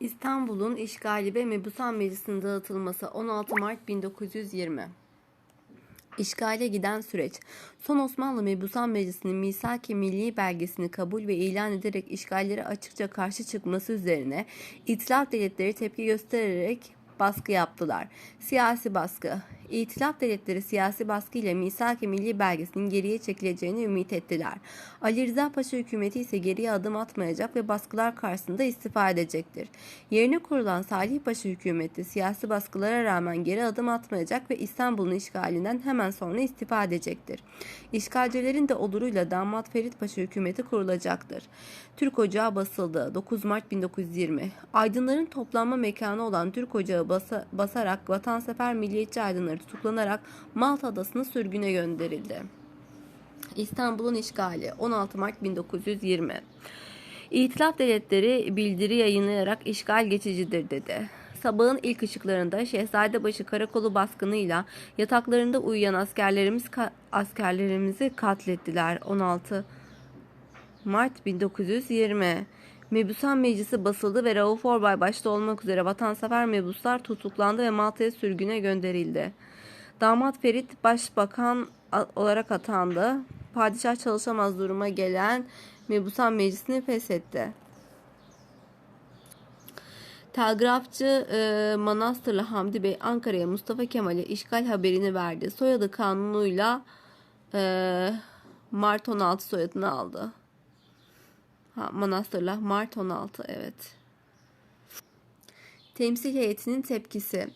İstanbul'un işgali ve Mebusan Meclisi'nin dağıtılması 16 Mart 1920 İşgale giden süreç. Son Osmanlı Mebusan Meclisi'nin Misak-ı Milli belgesini kabul ve ilan ederek işgallere açıkça karşı çıkması üzerine İtilaf devletleri tepki göstererek baskı yaptılar. Siyasi baskı. İtilaf devletleri siyasi baskı ile Misak-ı Milli belgesinin geriye çekileceğini ümit ettiler. Ali Rıza Paşa hükümeti ise geriye adım atmayacak ve baskılar karşısında istifa edecektir. Yerine kurulan Salih Paşa hükümeti siyasi baskılara rağmen geri adım atmayacak ve İstanbul'un işgalinden hemen sonra istifa edecektir. İşgalcilerin de oluruyla damat Ferit Paşa hükümeti kurulacaktır. Türk Ocağı basıldı 9 Mart 1920. Aydınların toplanma mekanı olan Türk Ocağı basa- basarak vatansever milliyetçi aydınları tutuklanarak Malta adasına sürgüne gönderildi. İstanbul'un işgali 16 Mart 1920. İtilaf devletleri bildiri yayınlayarak işgal geçicidir dedi. Sabahın ilk ışıklarında Şehzadebaşı karakolu baskınıyla yataklarında uyuyan askerlerimiz ka- askerlerimizi katlettiler. 16 Mart 1920 Mebusan Meclisi basıldı ve Rauf Orbay başta olmak üzere vatansever mebuslar tutuklandı ve Malta'ya sürgüne gönderildi. Damat Ferit başbakan olarak atandı. Padişah çalışamaz duruma gelen Mebusan Meclisi'ni feshetti. Telgrafçı e, Manastırlı Hamdi Bey Ankara'ya Mustafa Kemal'e işgal haberini verdi. Soyadı kanunuyla e, Mart 16 soyadını aldı. Ha, Manastırla Mart 16 evet. Temsil heyetinin tepkisi.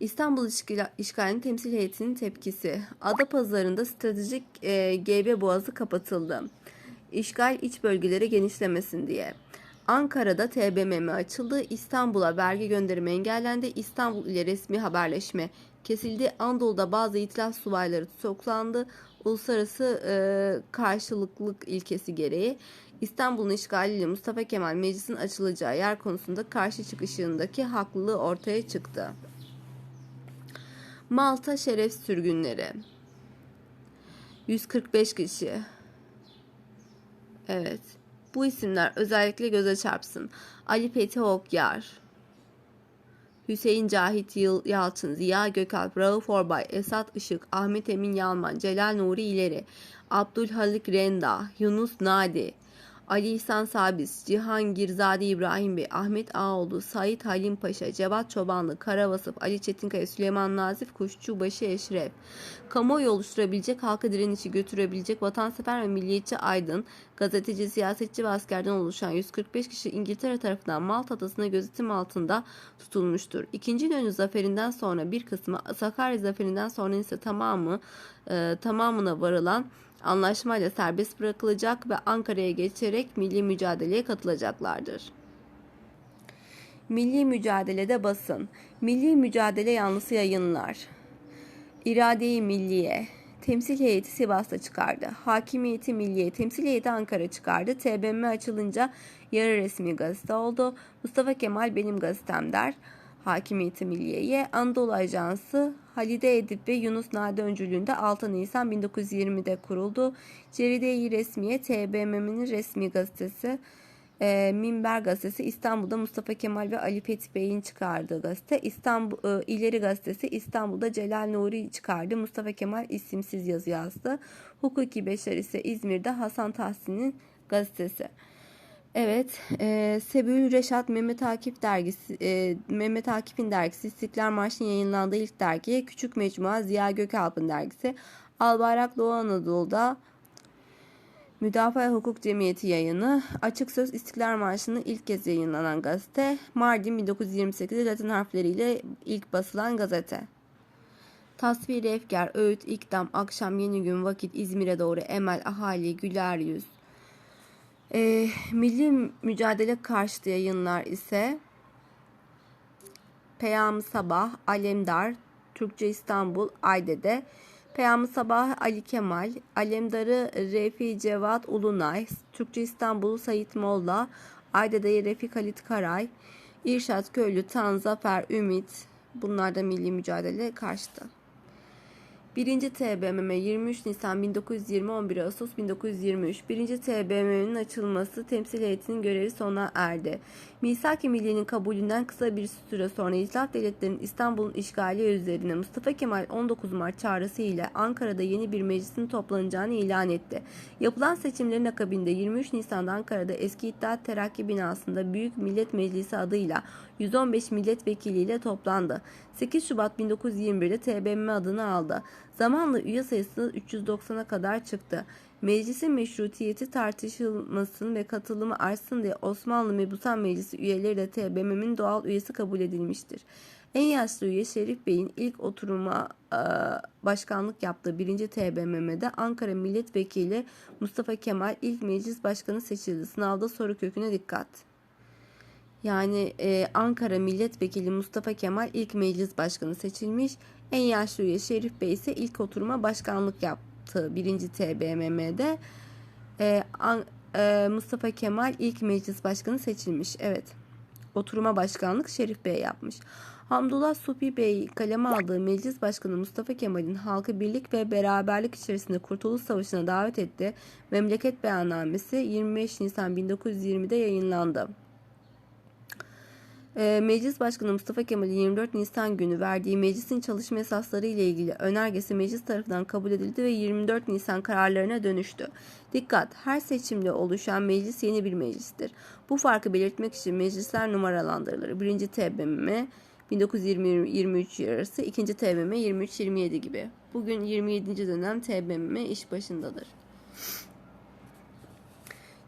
İstanbul işgal- işgalinin temsil heyetinin tepkisi. Adapazarı'nda stratejik e, GB boğazı kapatıldı. İşgal iç bölgelere genişlemesin diye. Ankara'da TBMM açıldı. İstanbul'a vergi gönderimi engellendi. İstanbul ile resmi haberleşme kesildi. Anadolu'da bazı itilaf subayları tutuklandı. Uluslararası e, karşılıklılık ilkesi gereği İstanbul'un işgaliyle Mustafa Kemal meclisin açılacağı yer konusunda karşı çıkışındaki haklılığı ortaya çıktı. Malta şeref sürgünleri 145 kişi Evet. Bu isimler özellikle göze çarpsın. Ali Fethi Okyar, Hüseyin Cahit Yıl Yalçın, Ziya Gökalp, Rauf Orbay, Esat Işık, Ahmet Emin Yalman, Celal Nuri İleri, Abdülhalik Renda, Yunus Nadi, Ali İhsan Sabis, Cihangirzade İbrahim Bey, Ahmet Ağoğlu, Sait Halim Paşa, Cevat Çobanlı, Kara Vasıf, Ali Çetinkaya, Süleyman Nazif, Kuşçubaşı Eşref. Kamuoyu oluşturabilecek, halka direnişi götürebilecek vatansever ve milliyetçi aydın, gazeteci, siyasetçi ve askerden oluşan 145 kişi İngiltere tarafından Malta adasına gözetim altında tutulmuştur. İkinci İnönü zaferinden sonra bir kısmı, Sakarya zaferinden sonra ise tamamı e, tamamına varılan anlaşmayla serbest bırakılacak ve Ankara'ya geçerek milli mücadeleye katılacaklardır. Milli mücadelede basın. Milli mücadele yanlısı yayınlar. İrade-i Milliye. Temsil heyeti Sivas'ta çıkardı. Hakimiyeti Milliye temsil heyeti Ankara çıkardı. TBMM açılınca yarı resmi gazete oldu. Mustafa Kemal benim gazetem der. Hakimiyeti Milliye'ye Anadolu Ajansı Halide Edip ve Yunus Nadi öncülüğünde 6 Nisan 1920'de kuruldu. Ceride-i Resmiye TBMM'nin resmi gazetesi e, Minber Gazetesi İstanbul'da Mustafa Kemal ve Ali Fethi Bey'in çıkardığı gazete. İstanbul e, İleri Gazetesi İstanbul'da Celal Nuri çıkardı. Mustafa Kemal isimsiz yazı yazdı. Hukuki Beşer ise İzmir'de Hasan Tahsin'in gazetesi. Evet, e, Sebül Reşat Mehmet Akif dergisi, e, Mehmet Akif'in dergisi, İstiklal Marşı'nın yayınlandığı ilk dergi, Küçük Mecmua Ziya Gökalp'ın dergisi, Albayrak Doğu Anadolu'da Müdafaa Hukuk Cemiyeti yayını, Açık Söz İstiklal Marşı'nın ilk kez yayınlanan gazete, Mardin 1928'de Latin harfleriyle ilk basılan gazete. Tasvir Efkar, Öğüt, İkdam, Akşam, Yeni Gün, Vakit, İzmir'e doğru, Emel, Ahali, Güler Yüz. Ee, Milli Mücadele Karşıtı yayınlar ise Peyam Sabah, Alemdar, Türkçe İstanbul, Ayde'de, Peyam Sabah Ali Kemal, Alemdar'ı Refi Cevat Ulunay, Türkçe İstanbul Sayit Molla, Ayde'de Refik Halit Karay, İrşat Köylü, Tan Zafer Ümit, bunlar da milli mücadele karşıtı. 1. TBMM 23 Nisan 1920 11 Ağustos 1923 1. TBMM'nin açılması temsil heyetinin görevi sona erdi. Misak-ı Milliye'nin kabulünden kısa bir süre sonra İtilaf Devletleri'nin İstanbul'un işgali üzerine Mustafa Kemal 19 Mart çağrısı ile Ankara'da yeni bir meclisin toplanacağını ilan etti. Yapılan seçimlerin akabinde 23 Nisan'da Ankara'da eski İttihat Terakki binasında Büyük Millet Meclisi adıyla 115 milletvekiliyle toplandı. 8 Şubat 1921'de TBMM adını aldı. Zamanla üye sayısı 390'a kadar çıktı. Meclisin meşrutiyeti tartışılmasın ve katılımı artsın diye Osmanlı Mebusan Meclisi üyeleri de TBMM'in doğal üyesi kabul edilmiştir. En yaşlı üye Şerif Bey'in ilk oturuma e, başkanlık yaptığı 1. TBMM'de Ankara Milletvekili Mustafa Kemal ilk meclis başkanı seçildi. Sınavda soru köküne dikkat. Yani e, Ankara Milletvekili Mustafa Kemal ilk meclis başkanı seçilmiş. En yaşlı üye Şerif Bey ise ilk oturuma başkanlık yaptı 1. TBMM'de. E, An- e, Mustafa Kemal ilk meclis başkanı seçilmiş. Evet. Oturuma başkanlık Şerif Bey yapmış. Hamdullah Supi Bey kaleme aldığı meclis başkanı Mustafa Kemal'in halkı birlik ve beraberlik içerisinde Kurtuluş Savaşı'na davet etti. Memleket beyannamesi 25 Nisan 1920'de yayınlandı. Ee, Meclis Başkanı Mustafa Kemal'in 24 Nisan günü verdiği meclisin çalışma esasları ile ilgili önergesi meclis tarafından kabul edildi ve 24 Nisan kararlarına dönüştü. Dikkat! Her seçimle oluşan meclis yeni bir meclistir. Bu farkı belirtmek için meclisler numaralandırılır. 1. TBMM 1920-23 arası, 2. TBMM 23-27 gibi. Bugün 27. dönem TBMM iş başındadır.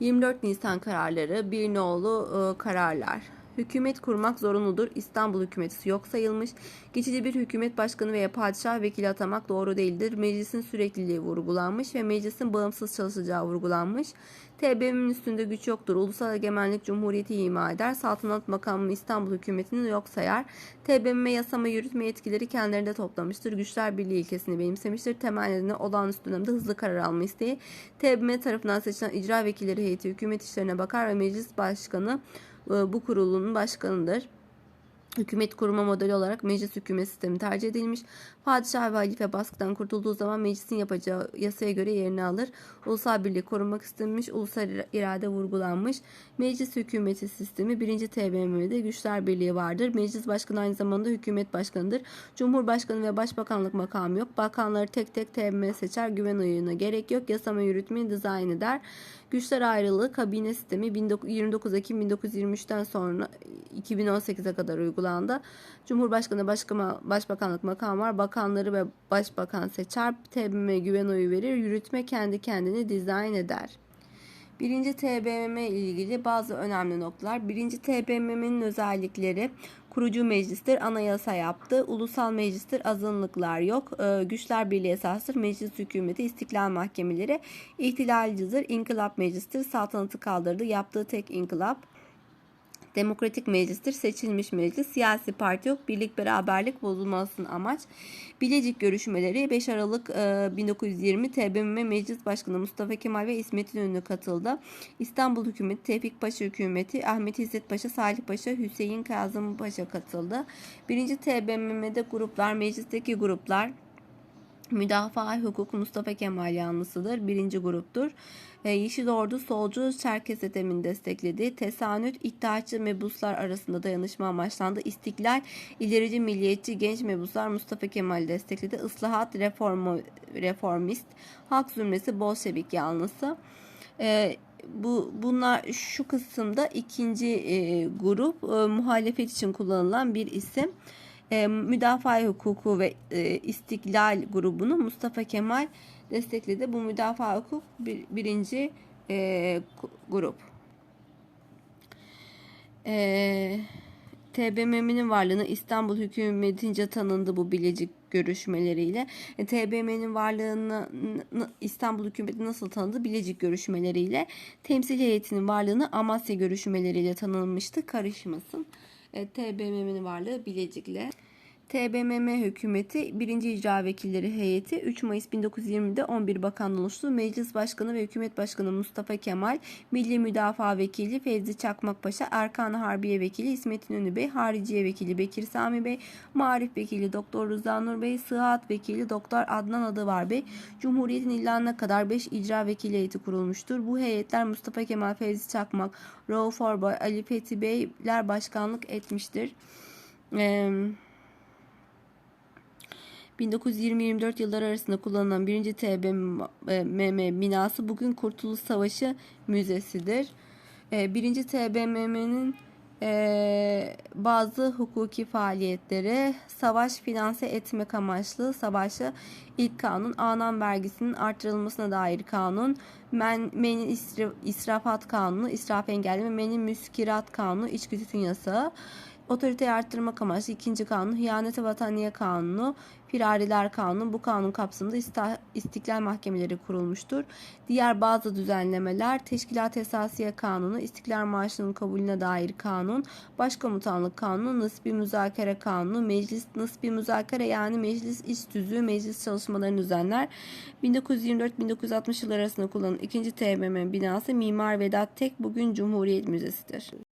24 Nisan kararları, bir nolu e, kararlar. Hükümet kurmak zorunludur. İstanbul hükümeti yok sayılmış. Geçici bir hükümet başkanı veya padişah vekili atamak doğru değildir. Meclisin sürekliliği vurgulanmış ve meclisin bağımsız çalışacağı vurgulanmış. TBMM'nin üstünde güç yoktur. Ulusal egemenlik cumhuriyeti ima eder. Saltanat makamını İstanbul hükümetini yok sayar. TBMM yasama yürütme yetkileri kendilerinde toplamıştır. Güçler birliği ilkesini benimsemiştir. Temel nedeni olağanüstü dönemde hızlı karar alma isteği. TBMM tarafından seçilen icra vekilleri heyeti hükümet işlerine bakar ve meclis başkanı e, bu kurulun başkanıdır. Hükümet kurma modeli olarak meclis hükümet sistemi tercih edilmiş. Padişah ve halife baskıdan kurtulduğu zaman meclisin yapacağı yasaya göre yerini alır. Ulusal birliği korunmak istenmiş, ulusal irade vurgulanmış. Meclis hükümeti sistemi 1. TBMM'de güçler birliği vardır. Meclis başkanı aynı zamanda hükümet başkanıdır. Cumhurbaşkanı ve başbakanlık makamı yok. Bakanları tek tek TBMM seçer. Güven oyuna gerek yok. Yasama yürütmeyi dizayn eder. Güçler ayrılığı kabine sistemi 29 Ekim 1923'ten sonra 2018'e kadar uygulandı. Cumhurbaşkanı başkama, başbakanlık makamı var. Bakanları ve başbakan seçer. TBMM'ye güven oyu verir. Yürütme kendi kendini dizayn eder. Birinci TBMM ile ilgili bazı önemli noktalar. Birinci TBMM'nin özellikleri kurucu meclistir, anayasa yaptı, ulusal meclistir, azınlıklar yok, e, güçler birliği esastır, meclis hükümeti, istiklal mahkemeleri, ihtilalcidir, inkılap meclistir, saltanatı kaldırdı, yaptığı tek inkılap, Demokratik meclistir, seçilmiş meclis, siyasi parti yok, birlik beraberlik bozulmasının amaç. Bilecik görüşmeleri 5 Aralık e, 1920 TBMM Meclis Başkanı Mustafa Kemal ve İsmet İnönü katıldı. İstanbul Hükümeti, Tevfik Paşa Hükümeti, Ahmet İzzet Paşa, Salih Paşa, Hüseyin Kazım Paşa katıldı. Birinci TBMM'de gruplar, meclisteki gruplar Müdafaa hukuk Mustafa Kemal yanlısıdır. Birinci gruptur. E, Yeşil Ordu solcu Çerkes etemini destekledi. Tesanüt İttihatçı mebuslar arasında dayanışma amaçlandı. İstiklal ilerici milliyetçi genç mebuslar Mustafa Kemal destekledi. Islahat reformo, reformist halk zümresi Bolşevik yanlısı. E, bu bunlar şu kısımda ikinci e, grup e, muhalefet için kullanılan bir isim e, müdafaa hukuku ve e, istiklal grubunu Mustafa Kemal destekledi. Bu müdafaa hukuk bir, birinci e, grup. E, TBMM'nin varlığını İstanbul hükümetince tanındı bu Bilecik görüşmeleriyle. E, TBMM'nin varlığını İstanbul hükümeti nasıl tanıdı? Bilecik görüşmeleriyle. Temsil heyetinin varlığını Amasya görüşmeleriyle tanınmıştı. Karışmasın. E, TBMM'nin varlığı Bilecik'le. TBMM hükümeti 1. İcra Vekilleri Heyeti 3 Mayıs 1920'de 11 bakandan oluştu. Meclis Başkanı ve Hükümet Başkanı Mustafa Kemal, Milli Müdafaa Vekili Fevzi Çakmakpaşa, Erkan Harbiye Vekili İsmet İnönü Bey, Hariciye Vekili Bekir Sami Bey, Marif Vekili Doktor Rıza Nur Bey, Sıhhat Vekili Doktor Adnan Adıvar Bey, Cumhuriyet'in ilanına kadar 5 icra vekili heyeti kurulmuştur. Bu heyetler Mustafa Kemal, Fevzi Çakmak, Rauf Orbay, Ali Fethi Beyler başkanlık etmiştir. Eee 1920-24 yılları arasında kullanılan 1. TBMM binası bugün Kurtuluş Savaşı Müzesidir. 1. TBMM'nin e, bazı hukuki faaliyetleri savaş finanse etmek amaçlı savaşı ilk kanun, anan vergisinin artırılmasına dair kanun, men, menin isra- israfat kanunu, israf engelleme, menin müskirat kanunu, tütün yasağı, Otoriteyi arttırmak amaçlı ikinci kanun, hıyanete vataniye kanunu, firariler kanunu bu kanun kapsamında istiklal mahkemeleri kurulmuştur. Diğer bazı düzenlemeler teşkilat esasiye kanunu, istiklal maaşının kabulüne dair kanun, başkomutanlık kanunu, nısbi müzakere kanunu, meclis nısbi müzakere yani meclis iş tüzüğü, meclis çalışmalarını düzenler. 1924-1960 yılları arasında kullanılan ikinci TBMM binası Mimar Vedat Tek bugün Cumhuriyet Müzesi'dir.